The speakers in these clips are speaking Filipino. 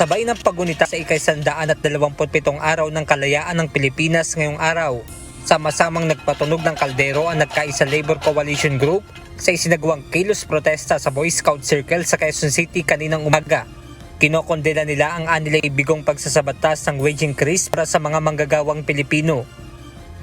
Kasabay ng pagunita sa ikaisandaan at dalawamputpitong araw ng kalayaan ng Pilipinas ngayong araw, sama-samang nagpatunog ng kaldero ang Nagkaisa Labor Coalition Group sa isinagawang kilos protesta sa Boy Scout Circle sa Quezon City kaninang umaga. Kinokondena nila ang anilay bigong pagsasabatas ng wage increase para sa mga manggagawang Pilipino.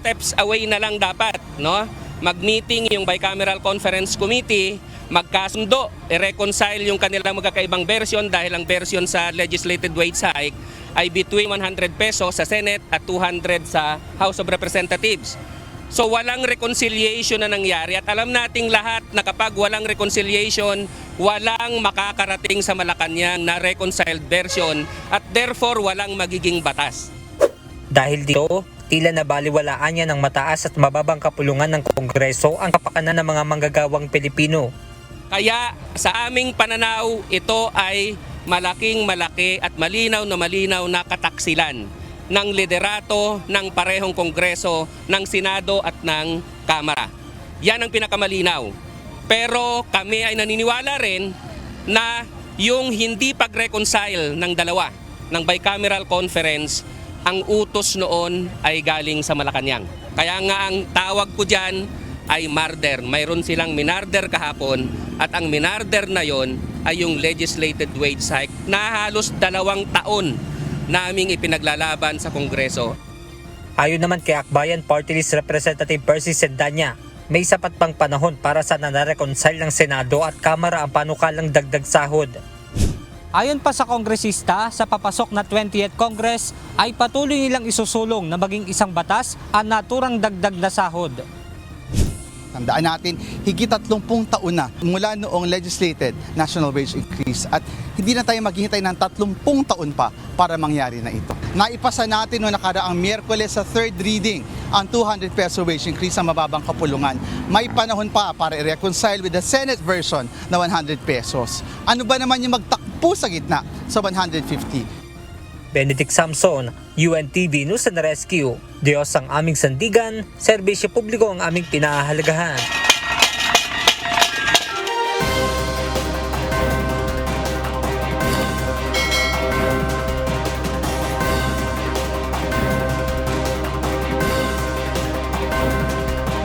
steps away na lang dapat, no? Mag-meeting yung Bicameral Conference Committee, magkasundo, i-reconcile yung kanilang magkakaibang version dahil ang version sa legislated wage hike ay between 100 pesos sa Senate at 200 sa House of Representatives. So walang reconciliation na nangyari at alam nating lahat na kapag walang reconciliation, walang makakarating sa Malacanang na reconciled version at therefore walang magiging batas. Dahil dito, tila nabaliwalaan niya ng mataas at mababang kapulungan ng Kongreso ang kapakanan ng mga manggagawang Pilipino. Kaya sa aming pananaw, ito ay malaking malaki at malinaw na malinaw na kataksilan ng liderato ng parehong kongreso, ng Senado at ng Kamara. Yan ang pinakamalinaw. Pero kami ay naniniwala rin na yung hindi pag-reconcile ng dalawa ng bicameral conference, ang utos noon ay galing sa Malacanang. Kaya nga ang tawag ko dyan ay marder. Mayroon silang minarder kahapon at ang minarder na yon ay yung legislated wage hike na halos dalawang taon naming ipinaglalaban sa Kongreso. Ayon naman kay Akbayan Party List Representative Percy Sendanya, may sapat pang panahon para sa nanareconcile ng Senado at Kamara ang panukalang dagdag sahod. Ayon pa sa kongresista, sa papasok na 20th Congress ay patuloy nilang isusulong na maging isang batas ang naturang dagdag na sahod. Tandaan natin, higit 30 taon na mula noong legislated national wage increase at hindi na tayo maghihintay ng 30 taon pa para mangyari na ito. Naipasa natin noong nakaraang Miyerkules sa third reading ang 200 peso wage increase sa mababang kapulungan. May panahon pa para i-reconcile with the Senate version na 100 pesos. Ano ba naman yung magtakpo sa gitna sa 150? Benedict Samson, UNTV News and Rescue. Diyos ang aming sandigan, serbisyo publiko ang aming pinahahalagahan.